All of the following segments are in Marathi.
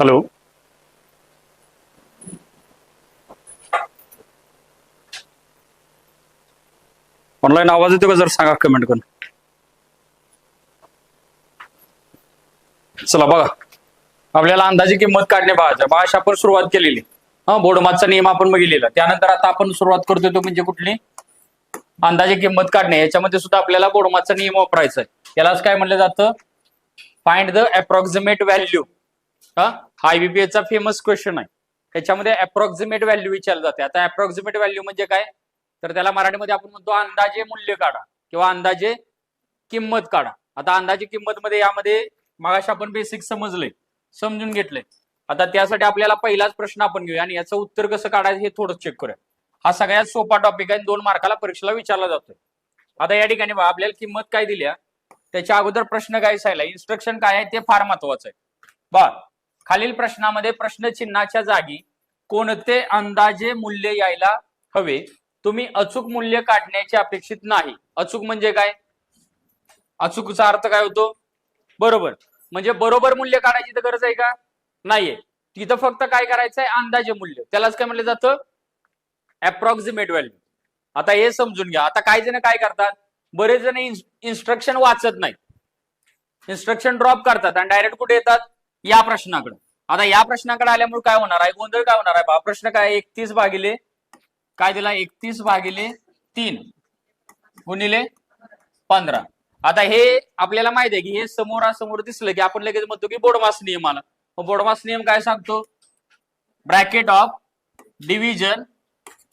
हॅलो ऑनलाईन आवाज येतो का जर सांगा कमेंट करून? चला बघा. आपल्याला अंदाजे किंमत काढणे बघायचं बघा आपण सुरुवात केलेली. हा बोडमाचा नियम आपण बघितलेला त्यानंतर आता आपण सुरुवात करतोय तो म्हणजे कुठली? अंदाजे किंमत काढणे. याच्यामध्ये सुद्धा आपल्याला बोडमाचा नियम वापरायचा आहे. यालाच काय म्हणलं जातं? फाइंड द अप्रॉक्सिमेट व्हॅल्यू हा? हा चा फेमस क्वेश्चन आहे. त्याच्यामध्ये अप्रॉक्सिमेट व्हॅल्यू विचारलं जाते आता अप्रॉक्सिमेट व्हॅल्यू म्हणजे काय? तर त्याला मराठीमध्ये आपण म्हणतो अंदाजे मूल्य काढा किंवा अंदाजे किंमत काढा. आता अंदाजे किंमत मध्ये यामध्ये मागाशी आपण बेसिक समजले समजून घेतले. आता त्यासाठी आपल्याला पहिलाच प्रश्न आपण घेऊया आणि याचं उत्तर कसं काढायचं हे थोडं चेक करूया. हा सगळ्यात सोपा टॉपिक आहे दोन मार्काला परीक्षेला विचारला जातोय. आता या ठिकाणी आपल्याला किंमत काय दिल्या त्याच्या अगोदर प्रश्न काय सांगितला इन्स्ट्रक्शन काय आहे ते फार महत्वाचं आहे. बा खालील प्रश्नामध्ये प्रश्नचिन्हाच्या जागी कोणते अंदाजे मूल्य यायला हवे? तुम्ही अचूक मूल्य काढण्याची अपेक्षित नाही. अचूक म्हणजे काय? अचूकचा अर्थ काय होतो? बरोबर. म्हणजे बरोबर मूल्य काढायची तर गरज आहे का? नाहीये. तिथं फक्त काय करायचं आहे अंदाजे मूल्य. त्यालाच काय म्हणलं जातं? अप्रॉक्सिमेट व्हॅल्यू आता हे समजून घ्या. आता काही जण काय करतात? बरेच जण इन्स्ट्रक्शन वाचत नाही इन्स्ट्रक्शन ड्रॉप करतात आणि डायरेक्ट कुठे येतात? या प्रश्नाकडे. आता या प्रश्नाकडे आल्यामुळे काय होणार आहे? गोंधळ काय होणार आहे? बा प्रश्न काय एकतीस भागिले काय दिला? एकतीस भागिले तीन गुणिले पंधरा. आता हे आपल्याला माहिती आहे की हे समोरासमोर दिसलं की आपण लगेच म्हणतो की बोडमास नियम आला. मग बोडमास नियम काय सांगतो? Bracket of division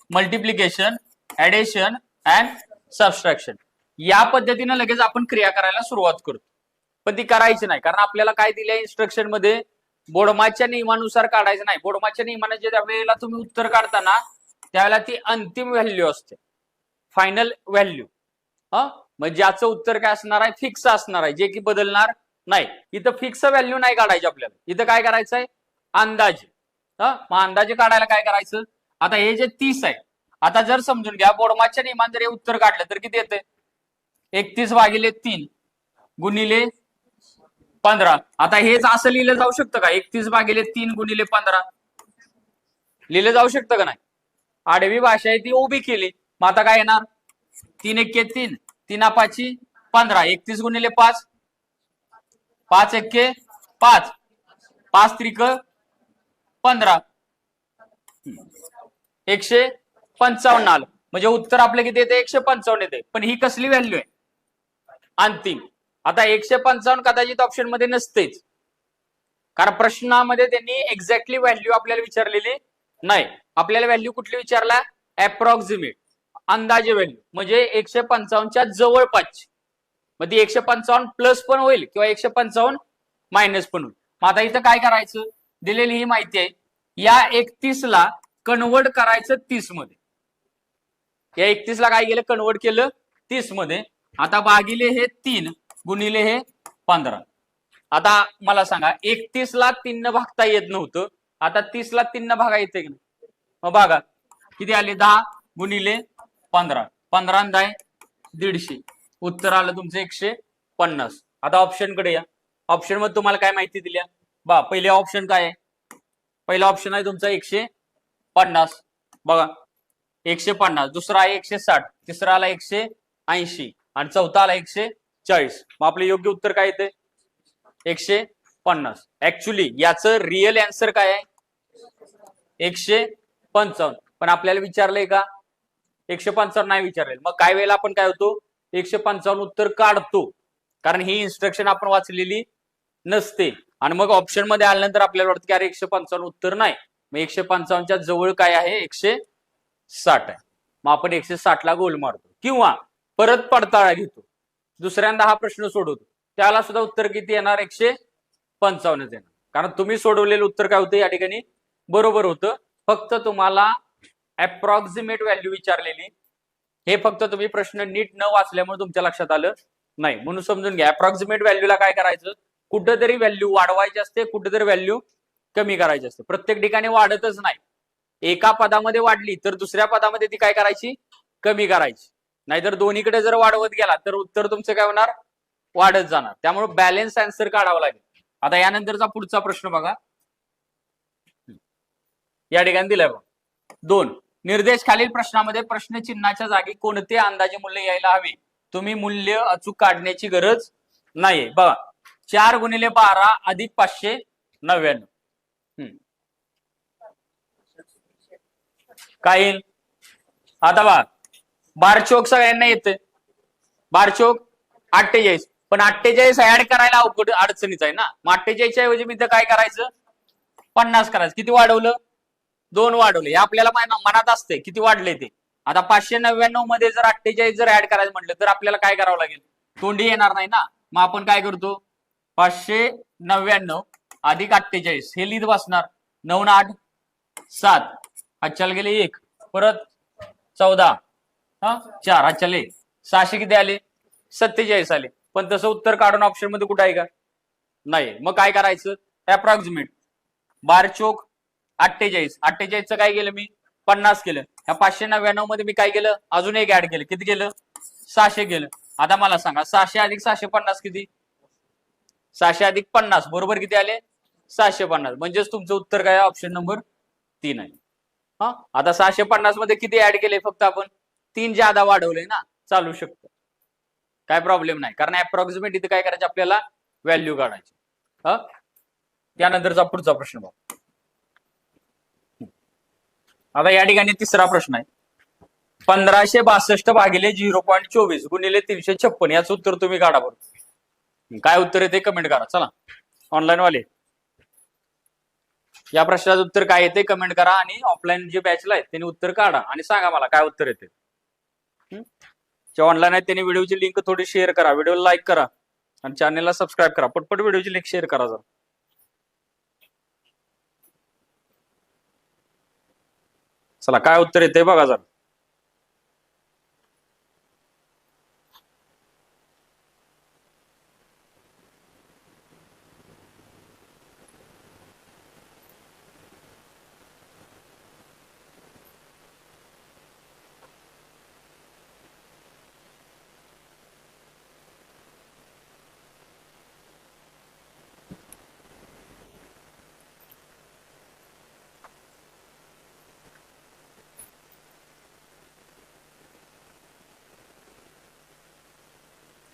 multiplication addition and subtraction. या पद्धतीनं लगेच आपण क्रिया करायला सुरुवात करतो. पण ती करायची नाही. कारण आपल्याला काय दिल्या इन्स्ट्रक्शनमध्ये? बोडमाच्या नियमानुसार काढायचं नाही. बोडमाच्या नियमाने जे वेळेला तुम्ही उत्तर काढताना त्यावेळेला ती अंतिम व्हॅल्यू असते. फायनल व्हॅल्यू हा? मग ज्याचं उत्तर काय असणार आहे? फिक्स असणार आहे. जे की बदलणार नाही. इथं फिक्स व्हॅल्यू नाही काढायची आपल्याला. इथं काय करायचं आहे अंदाजे. हा? मग अंदाजे काढायला काय करायचं? आता हे जे तीस आहे. आता जर समजून घ्या बोडमाच्या नियमान जर हे उत्तर काढलं तर किती येते एकतीस भागिले तीन गुणिले पंधरा. आता हेच असं लिहिलं जाऊ शकतं का? एकतीस भागिले तीन गुणिले पंधरा. लिहिलं जाऊ शकतं का नाही? आडवी भाषा आहे ती उभी केली. मग आता काय येणार? तीन एक्के तीन. तीन पाची पंधरा. एकतीस गुणिले पाच. पाच एक्के पाच. पाच त्रिक पंधरा. एकशे पंचावन्न आलं. म्हणजे उत्तर आपलं किती येते? एकशे पंचावन्न येते. पण ही कसली व्हॅल्यू आहे? अंतिम. आता एकशे पंचावन्न कदाचित ऑप्शनमध्ये नसतेच. कारण प्रश्नामध्ये त्यांनी एक्झॅक्टली व्हॅल्यू आपल्याला विचारलेली नाही. आपल्याला व्हॅल्यू कुठली विचारला? अप्रॉक्सिमेट अंदाजे व्हॅल्यू म्हणजे एकशे पंचावन्नच्या जवळपास. मग ती एकशे पंचावन्न प्लस पण होईल किंवा एकशे पंचावन्न मायनस पण होईल. मग आता इथं काय करायचं? दिलेली ही माहिती आहे. या एकतीस ला कन्वर्ट करायचं तीसमध्ये. या एकतीस ला काय केलं? कन्वर्ट केलं तीसमध्ये. आता भागिले हे तीन. गुणिले हे पंधरा. आता मला सांगा एकतीस ला तीन भागता येत नव्हतं. आता तीस ला तीन भागा येते की नाही? मग बघा किती आले? दहा गुणिले पंधरा. पंधरा आहे दहा दीडशे. उत्तर आलं तुमचं एकशे पन्नास. आता ऑप्शनकडे या. ऑप्शनमध्ये तुम्हाला काय माहिती दिल्या? बा पहिले ऑप्शन काय आहे? पहिला ऑप्शन आहे तुमचा एकशे पन्नास. बघा एकशे पन्नास. दुसरा आहे एकशे साठ. तिसरा आला एकशे ऐंशी. आणि चौथा आला एकशे चाळीस. मग आपले योग्य उत्तर काय येते एकशे पन्नास. ऍक्च्युली याचं रिअल अँसर काय आहे? एकशे पंचावन्न. पण आपल्याला विचारलंय का? एकशे पंचावन्न नाही विचारले मग काय वेळेला आपण काय होतो? एकशे पंचावन्न उत्तर काढतो. कारण ही इन्स्ट्रक्शन आपण वाचलेली नसते. आणि मग ऑप्शनमध्ये आल्यानंतर आपल्याला वाटतं की अरे एकशे पंचावन्न उत्तर नाही. मग एकशे पंचावन्नच्या जवळ काय आहे? एकशे साठ आहे. मग आपण एकशे साठ ला गोल मारतो. किंवा परत पडताळा घेतो. दुसऱ्यांदा हा प्रश्न सोडवतो. त्याला सुद्धा उत्तर किती येणार? एकशे पंचावन्नच येणार कारण तुम्ही सोडवलेलं उत्तर काय होतं? या ठिकाणी बरोबर होतं. फक्त तुम्हाला अप्रॉक्सिमेट व्हॅल्यू विचारलेली. हे फक्त तुम्ही प्रश्न नीट न वाचल्यामुळे तुमच्या लक्षात आलं नाही. म्हणून समजून घ्या. अप्रॉक्सिमेट व्हॅल्यूला काय करायचं? कुठंतरी व्हॅल्यू वाढवायची असते कुठंतरी व्हॅल्यू कमी करायची असते. प्रत्येक ठिकाणी वाढतच नाही. एका पदामध्ये वाढली तर दुसऱ्या पदामध्ये ती काय करायची? कमी करायची. नाहीतर दोन्हीकडे जर वाढवत गेला तर उत्तर तुमचं काय होणार? वाढत जाणार. त्यामुळे बॅलेन्स आन्सर काढावं लागेल. आता यानंतरचा पुढचा प्रश्न बघा. या ठिकाणी दिलाय बघा. दोन निर्देश खालील प्रश्नामध्ये प्रश्न चिन्हाच्या जागी कोणते अंदाजे मूल्य यायला हवे? तुम्ही मूल्य अचूक काढण्याची गरज नाहीये. बघा चार गुणिले बारा अधिक पाचशे नव्याण्णव. हम्म. काय येईल? आता बघा बारचोक सगळ्यांना येते बारचोक अठ्ठेचाळीस. पण अठ्ठेचाळीस ऍड करायला अवघड अडचणीच आहे ना? मग अठ्ठेचाळीसच्या ऐवजी मी काय करायचं? पन्नास करायचं. किती वाढवलं? दोन वाढवले. हे आपल्याला मनात असते किती वाढले ते? आता पाचशे नव्याण्णवमध्ये जर अठ्ठेचाळीस जर ऍड करायचं म्हटलं तर आपल्याला काय करावं लागेल? तोंडी येणार नाही ना? मग आपण काय करतो? पाचशे नव्याण्णव अधिक अठ्ठेचाळीस. हे लिहित बसणार. नऊ न आठ सात. हातच्याला गेले एक. परत चौदा. हा? चार हातच्याले सहाशे किती आले? सत्तेचाळीस आले. पण तसं उत्तर काढून ऑप्शनमध्ये कुठं आहे का? नाही. मग काय करायचं? अप्रॉक्सिमेट बार चोक अठ्ठेचाळीस. अठ्ठेचाळीसचं काय केलं मी? पन्नास केलं. ह्या पाचशे नव्याण्णवमध्ये मी काय केलं? अजून एक ऍड केलं. किती केलं? सहाशे केलं. आता मला सांगा सहाशे अधिक सहाशे पन्नास किती? सहाशे अधिक पन्नास. बरोबर किती आले? सहाशे पन्नास. म्हणजेच तुमचं उत्तर काय? ऑप्शन नंबर तीन आहे. हा? आता सहाशे पन्नासमध्ये किती ऍड केले फक्त आपण तीन ज्यादा वाढवले ना चालू शकतं. काय प्रॉब्लेम नाही. कारण अप्रॉक्सिमेट इथे काय करायचं आपल्याला? व्हॅल्यू काढायची. हा? त्यानंतरचा पुढचा प्रश्न बघ. आता या ठिकाणी तिसरा प्रश्न आहे. पंधराशे बासष्ट भागिले झिरो पॉईंट चोवीस गुणिले तीनशे छप्पन याचं उत्तर तुम्ही काढा बरं. काय उत्तर येते कमेंट करा. चला. ऑनलाईन वाले या प्रश्नाचं उत्तर काय येते कमेंट करा आणि ऑफलाईन जे बॅचला आहेत त्यांनी उत्तर काढा आणि सांगा मला काय उत्तर येते जे ऑनलाईन आहेत त्यांनी व्हिडिओची लिंक थोडी शेअर करा. व्हिडिओ लाईक करा. आणि चॅनेलला सबस्क्राईब करा. पटपट व्हिडिओची लिंक शेअर करा जर. चला काय उत्तर येते बघा जर.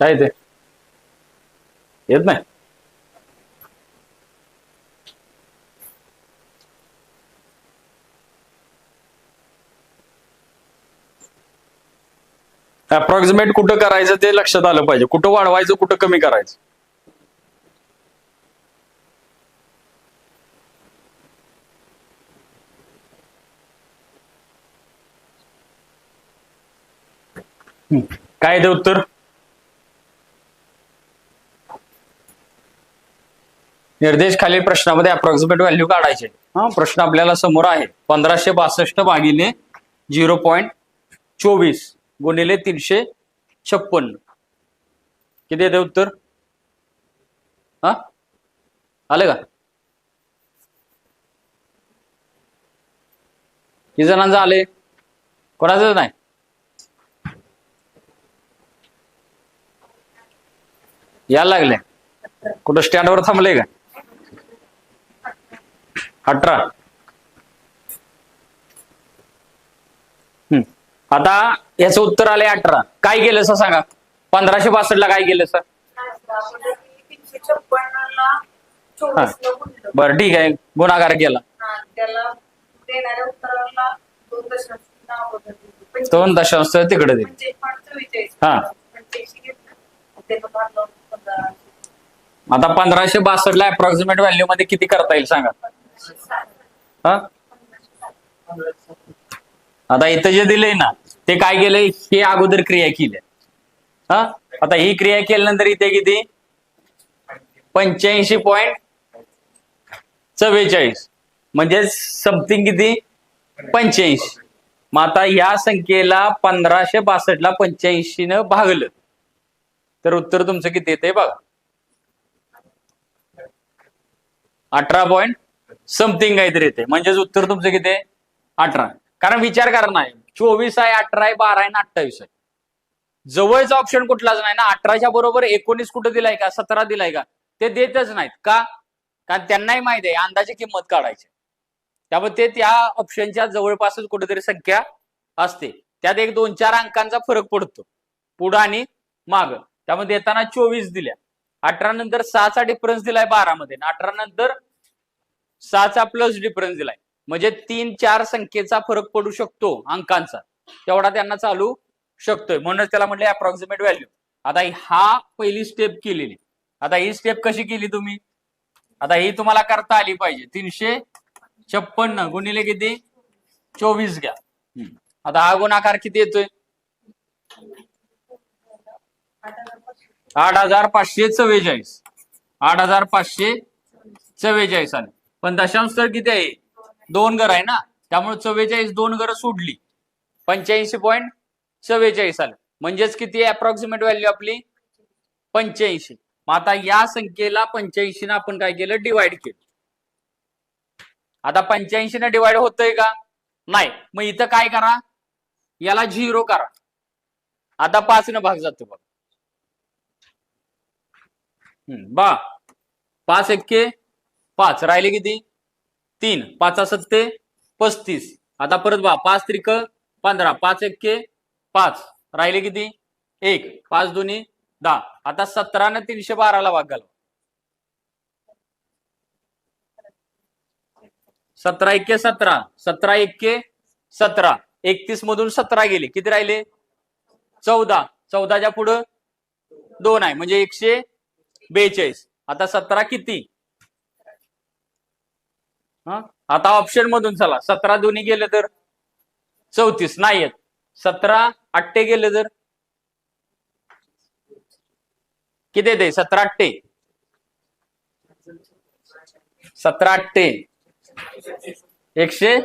काय ते येत नाही अप्रॉक्सिमेट कुठं करायचं ते लक्षात आलं पाहिजे. कुठं वाढवायचं कुठं कमी करायचं? काय ते उत्तर? निर्देश खालील प्रश्नामध्ये अप्रॉक्सिमेट व्हॅल्यू काढायचे. हा प्रश्न आपल्याला समोर आहे. पंधराशे बासष्ट भागिले झिरो पॉईंट चोवीस गुणिले तीनशे छप्पन्न किती येते उत्तर? हा? आलं का? किती जणांचं आले कोणाचं नाही? यायला लागले. कुठं स्टँडवर थांबले का? अठरा. हम्म. आता याचं उत्तर आलंय अठरा. काय केलं सर सांगा? पंधराशे बासष्ट ला काय केलं सर. बरं ठीक आहे. गुणाकार केला. दोन दशांश दशांश तिकडे दिले चव्वेचाळीस. हा. पंधरा. आता पंधराशे बासष्ट ला अप्रॉक्सिमेट व्हॅल्यू मध्ये किती करता येईल सांगा? हा? आता इथं जे दिलंय ना ते काय केलंय? हे अगोदर क्रिया केली. हा? आता ही क्रिया केल्यानंतर इथे किती? पंच्याऐंशी पॉईंट चव्वेचाळीस. म्हणजे समथिंग किती? पंच्याऐंशी. मग आता या संख्येला पंधराशे बासष्ट ला पंच्याऐंशी न भागलं. तर उत्तर तुमचं किती येते बघा. अठरा पॉईंट समथिंग काहीतरी येते. म्हणजेच उत्तर तुमचं किती आहे? अठरा. कारण विचार करा नाही चोवीस आहे अठरा आहे बारा आहे ना अठ्ठावीस आहे. जवळचा ऑप्शन कुठलाच नाही ना अठराच्या बरोबर एकोणीस कुठं दिलाय का सतरा दिलाय का ते देतच नाहीत. का? कारण त्यांनाही माहिती आहे अंदाजे किंमत काढायची. त्यामुळे ते त्या ऑप्शनच्या जवळपासच कुठेतरी संख्या असते. त्यात एक दोन चार अंकांचा फरक पडतो. पुढं आणि माग. त्यामुळे देताना चोवीस दिल्या. अठरा नंतर सहाचा डिफरन्स दिलाय बारा मध्ये अठरा नंतर सहाचा प्लस डिफरन्स दिलाय. म्हणजे तीन चार संख्येचा फरक पडू शकतो अंकांचा. तेवढा त्यांना चालू शकतोय. म्हणूनच त्याला म्हटलं अप्रॉक्सिमेट व्हॅल्यू आता हा पहिली स्टेप केलेली. आता ही स्टेप कशी केली तुम्ही? आता ही तुम्हाला करता आली पाहिजे. तीनशे छप्पन्न गुणिले किती? चोवीस घ्या. आता हा गुणाकार किती येतोय? आठ हजार पाचशे चव्वेचाळीस. आठ हजार पाचशे चव्वेचाळीस आले पण दशांश तर किती आहे? दोन घर आहे ना? त्यामुळे चव्वेचाळीस दोन घरं सोडली. पंच्याऐंशी पॉईंट चव्वेचाळीस आलं. म्हणजेच किती आहे अप्रॉक्सिमेट व्हॅल्यू आपली? पंच्याऐंशी. मग आता या संख्येला पंच्याऐंशी आपण काय केलं? डिवाइड केलं. आता पंच्याऐंशी न डिवाइड होतंय का? नाही. मग इथं काय करा? याला झिरो करा. आता पाच न भाग जातो बघ. हम्म, बा पाच एक्के पाच राहिले किती? तीन. पाचा सत्ते पस्तीस. आता परत बा पाच त्रिक पंधरा. पाच एक्के पाच. राहिले किती? एक. पाच दोन्ही दहा. आता सतरा न तीनशे बाराला भाग घालवा सतरा एक्के सतरा. सतरा एक्के सतरा. एकतीस मधून सतरा गेले. किती राहिले? चौदा. चौदाच्या पुढं दोन आहे. म्हणजे एकशे बेचाळीस. आता सतरा किती? हा? आता ऑप्शन मधून चला. सतरा दोन्ही गेले तर? चौतीस. नाही आहेत सतरा अट्टे गेले तर? किती येते? सतरा अट्टे सतरा अट्टे एकशे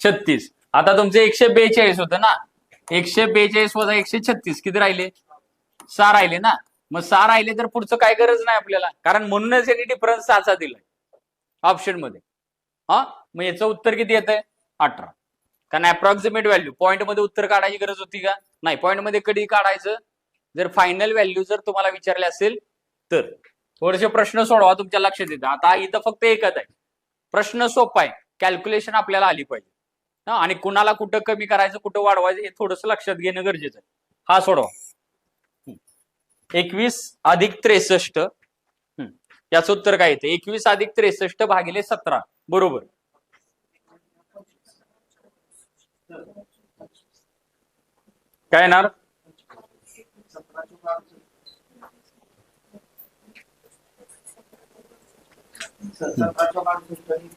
छत्तीस. आता तुमचे एकशे बेचाळीस होतं ना? एकशे बेचाळीस वजा एकशे छत्तीस. किती राहिले? सहा राहिले ना? मग सहा राहिले तर पुढचं काय गरज नाही आपल्याला. कारण म्हणूनच यांनी डिफरन्स सहाचा दिलाय. ऑप्शनमध्ये. हा? मग याचं उत्तर किती येत आहे अठरा. कारण अप्रॉक्सिमेट व्हॅल्यू पॉईंटमध्ये उत्तर काढायची गरज होती का? नाही. पॉईंटमध्ये कधी काढायचं? जर फायनल व्हॅल्यू जर तुम्हाला विचारले असेल तर. थोडेसे प्रश्न सोडवा तुमच्या लक्षात येतं. आता इथं फक्त एकच आहे. प्रश्न सोपा आहे. कॅल्क्युलेशन आपल्याला आली पाहिजे. हा? आणि कुणाला कुठं कमी करायचं कुठं वाढवायचं हे थोडस लक्षात घेणं गरजेचं आहे. हा सोडवा. एकवीस अधिक त्रेसष्ट. याचं उत्तर काय येतं? एकवीस अधिक त्रेसष्ट भागिले सतरा. बरोबर. काय येणार?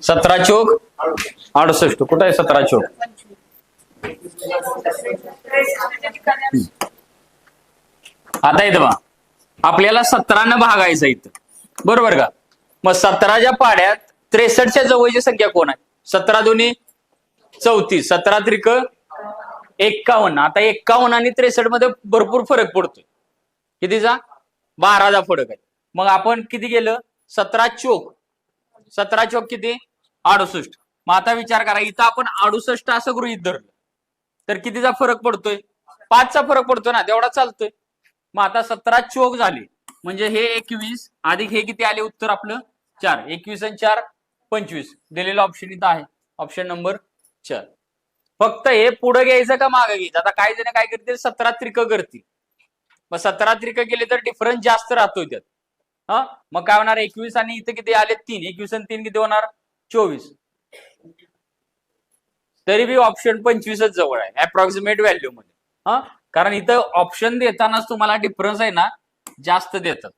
सतरा चोक? अडुसष्ट. कुठं आहे सतरा चोक? आता येत बा आपल्याला सतरानं भागायचं इथं. बरोबर का? मग सतराच्या पाड्यात त्रेसष्टच्या जवळची संख्या कोण आहे? सतरा दोन्ही चौतीस. सतरा त्रिक एक्कावन्न. आता एक्कावन्न आणि त्रेसष्टमध्ये भरपूर फरक पडतोय. कितीचा? बाराचा फरक आहे. मग आपण किती गेलं सतरा चोक. सतरा चोक किती? अडुसष्ट. मग आता विचार करा इथं आपण अडुसष्ट असं गृहीत धरलं. तर कितीचा फरक पडतोय? पाचचा फरक पडतोय ना तेवढा चालतोय. मग आता सतरा चोक झाले. म्हणजे हे एकवीस अधिक हे किती आले? उत्तर आपलं चार. एकवीस आणि चार पंचवीस. दिलेलं ऑप्शन इथं आहे. ऑप्शन नंबर चार. फक्त हे पुढं घ्यायचं का मागं घ्यायचं? आता काही जण काय करतील? सतरा त्रिक करतील. मग सतरा त्रिक गेले तर डिफरन्स जास्त राहतोय त्यात. हा? मग काय होणार? एकवीस आणि इथं किती आले? तीन. एकवीस आणि तीन किती होणार? चोवीस. तरी बी ऑप्शन पंचवीसच जवळ आहे. अप्रॉक्सिमेट व्हॅल्यू मध्ये. हा? कारण इथं ऑप्शन देतानाच तुम्हाला डिफरन्स आहे ना जास्त देतात.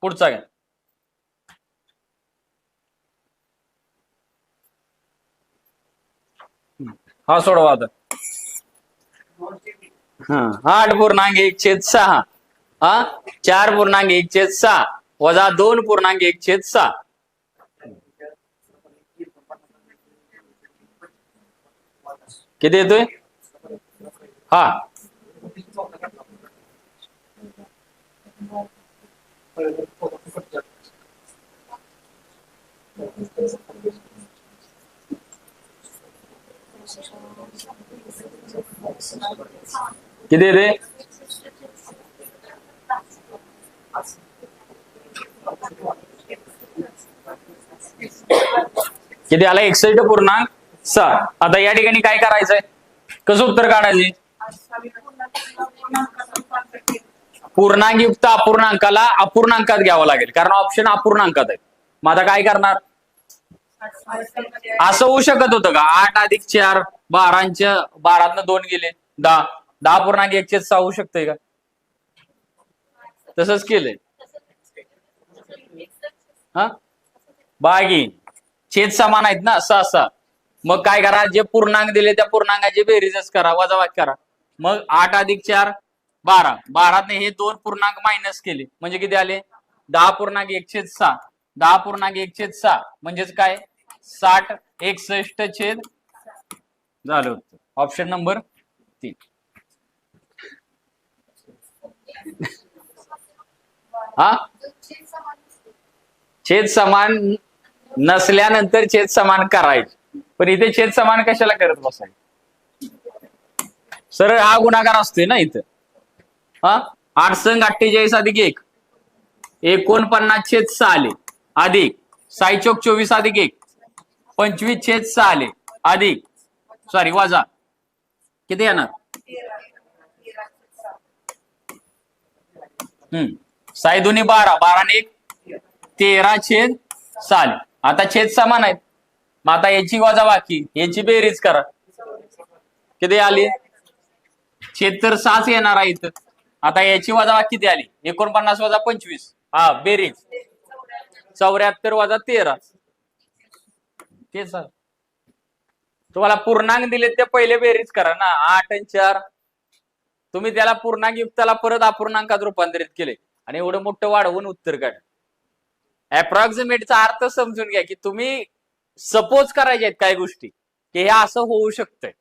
पुढचा घ्या. हा सोडवा आता. हा आठ पूर्णांक एक छेद सहा. हा चार पूर्णांक एक छेद सहा. वजा दोन पूर्णांक एक छेद सहा. किती येतोय? हा. किती येते किती आला? एकसष्ट पूर्णांक सहा आता या ठिकाणी काय करायचंय? कसं उत्तर काढायचे? अठ्ठावीस पूर्णांक युक्त अपूर्णांकाला अपूर्णांकात घ्यावं लागेल. कारण ऑप्शन अपूर्णांकात आहे मग आता काय करणार? असं होऊ शकत होतं का? आठ अधिक चार बारांच्या बारातनं दोन गेले. दहा. दहा पूर्णांक एकशे सहा होऊ शकतंय का? तसंच केलंय. हा? बागी. छेद समान आहेत ना? सहा सहा. मग काय करा? जे पूर्णांक दिले त्या पूर्णांकाची बेरीजच करा वजावाद करा. मग आठ अधिक चार बारा. बारातने हे दोन पूर्णांक मायनस केले. म्हणजे किती आले? दहा पूर्णांक एकशे सहा. दहा पूर्णांक एक छेद सहा. म्हणजेच काय? साठ एकसष्ट छेद झालं होतं ऑप्शन नंबर तीन. हा? छेद समान नसल्यानंतर छेद समान करायचे. पण इथे छेद समान कशाला करत बसायचे? सरळ हा गुणाकार असतोय ना इथं. हा? आठ संघ अठ्ठेचाळीस अधिक एक. एकोणपन्नास छेद सहा आले. अधिक साई चौक चोवीस अधिक एक. पंचवीस छेद सहा आले अधिक. सॉरी वाजा. किती येणार? हम्म. साई दोन्ही बारा. बारा एक. तेरा छेद सहा आले आता छेद समान आहेत मग आता याची वजा बाकी. याची बेरीज करा. किती आली? छेद तर सहाच येणार आहे इथं. आता याची वजा किती आली? एकोणपन्नास वजा पंचवीस. हा बेरीज. चौऱ्याहत्तर वजा तेरा. तेच सर तुम्हाला पूर्णांक दिले ते पहिले बेरीज करा ना. आठ आणि चार. तुम्ही त्याला पूर्णांक युक्ताला परत अपूर्णांकात रूपांतरित केले. आणि एवढं मोठं वाढवून उत्तर काढ. अप्रॉक्सिमेटचा अर्थ समजून घ्या की तुम्ही सपोज करायचे आहेत काही गोष्टी. की हे असं होऊ शकतंय.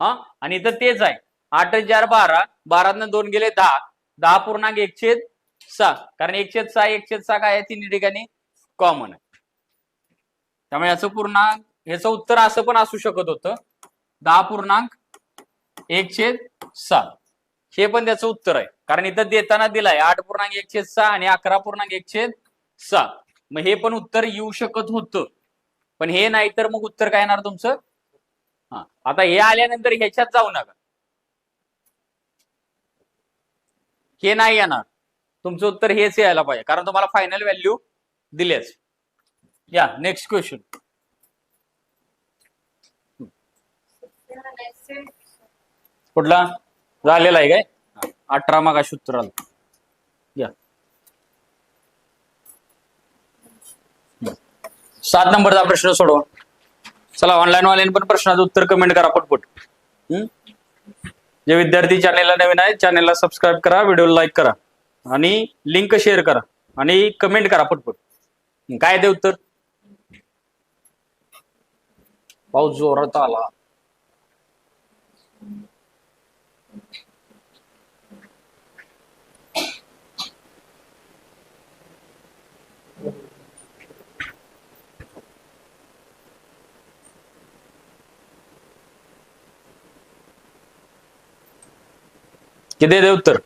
हा? आणि इथं तेच आहे. आठ चार बारा. बारातनं दोन गेले दहा. दहा पूर्णांक एकशे सहा. कारण एकशे सहा एकशे सहा काय आहे? तिन्ही ठिकाणी. कॉमन आहे. त्यामुळे याचं पूर्णांक याचं उत्तर असं पण असू शकत होतं. दहा पूर्णांक एकशे सहा हे पण त्याचं उत्तर आहे. कारण इथं देताना दिलाय आठ पूर्णांक एकशे सहा आणि अकरा पूर्णांक एकशे सहा मग हे पण उत्तर येऊ शकत होतं. पण हे नाही तर मग उत्तर काय येणार तुमचं? हा. आता हे आल्यानंतर ह्याच्यात जाऊ नका. हे नाही येणार. तुमचं उत्तर हेच यायला पाहिजे. कारण तुम्हाला फायनल व्हॅल्यू दिलेच. या नेक्स्ट क्वेश्चन कुठला? झालेला आहे काय? अठरा मागाशी उत्तर आलं. या. सात नंबरचा प्रश्न सोडवा. चला ऑनलाईन वाले पण प्रश्नाचं उत्तर कमेंट करा पटपट. जे विद्यार्थी चॅनेलला नवीन आहेत चॅनेलला सबस्क्राईब करा व्हिडिओ लाईक करा. आणि लिंक शेअर करा. आणि कमेंट करा पटपट. काय ते उत्तर? पाऊस जोरात आला. किती दे उत्तर?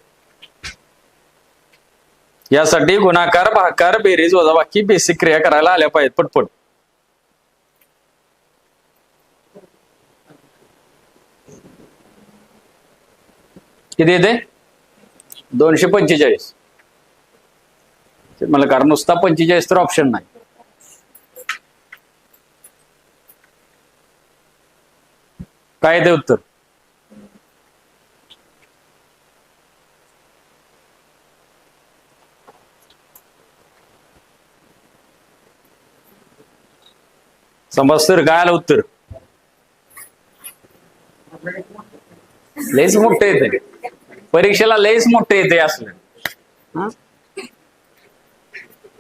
यासाठी गुणाकार भाकार बेरीज वजाबाकी बेसिक क्रिया करायला आल्या पाहिजेत. पटपट. किती येते? दोनशे पंचेचाळीस. ते मला कारण नुसता पंचेचाळीस तर ऑप्शन नाही. काय ते उत्तर? समज सर काय आलं उत्तर. लयच मोठं येते परीक्षेला लयच मोठं येते असलं.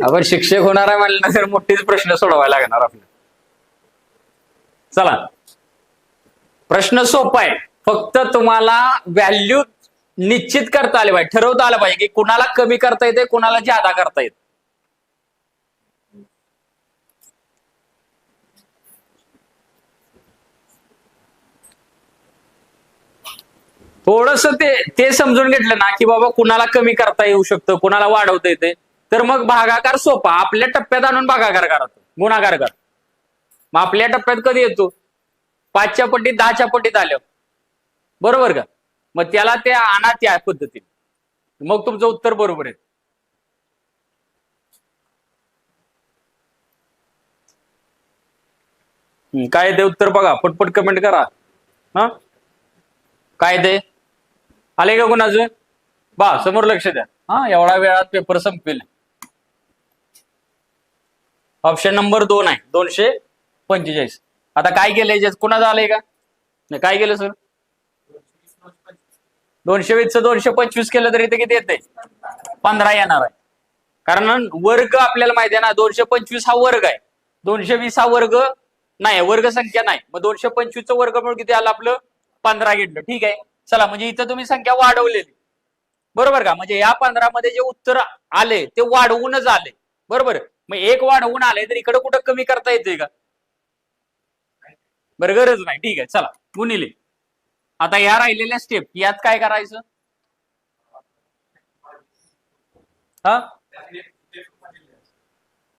आपण शिक्षक होणार आहे तर मोठेच प्रश्न सोडवायला लागणार आपल्याला चला. प्रश्न सोपा आहे. फक्त तुम्हाला व्हॅल्यू निश्चित करता आले पाहिजे. ठरवता आलं पाहिजे की कुणाला कमी करता येते कुणाला जादा करता येते थोडस ते ते समजून घेतलं ना की बाबा कुणाला कमी करता येऊ शकतं कुणाला वाढवता येते तर मग भागाकार सोपा. आपल्या टप्प्यात आणून भागाकार करा गुणाकार कर. मग आपल्या टप्प्यात कधी येतो? पाचच्या पट्टीत दहाच्या पट्टीत आल्या बरोबर का? मग त्याला ते आणा त्या पद्धतीने. मग तुमचं उत्तर बरोबर आहे. काय ते उत्तर बघा. पटपट कमेंट करा. हा? काय ते? आले का कोणाचं बा समोर लक्ष द्या. हा एवढा वेळात पेपर संपेल ऑप्शन नंबर दोन आहे. दोनशे पंचेचाळीस. आता काय केलंय याच्यात? कोणाचं आलंय का? नाही, काय केलं सर दोनशे वीस दोनशे पंचवीस केलं तरी ते किती येते पंधरा येणार आहे. कारण वर्ग आपल्याला माहिती आहे ना दोनशे पंचवीस हा वर्ग आहे. दोनशे वीस हा वर्ग नाही वर्ग संख्या नाही. मग दोनशे पंचवीसचं वर्ग म्हणून किती आलं आपलं? पंधरा घेतलं. ठीक आहे. चला म्हणजे इथं तुम्ही संख्या वाढवलेली. बरोबर का? म्हणजे या पंधरा मध्ये जे उत्तर आले ते वाढवूनच आले. बरोबर? मग एक वाढवून आले तर इकडे कुठं कमी करता येते का? बरं गरज नाही. ठीक आहे चला. गुणिले आता या राहिलेल्या स्टेप यात काय करायचं? हा?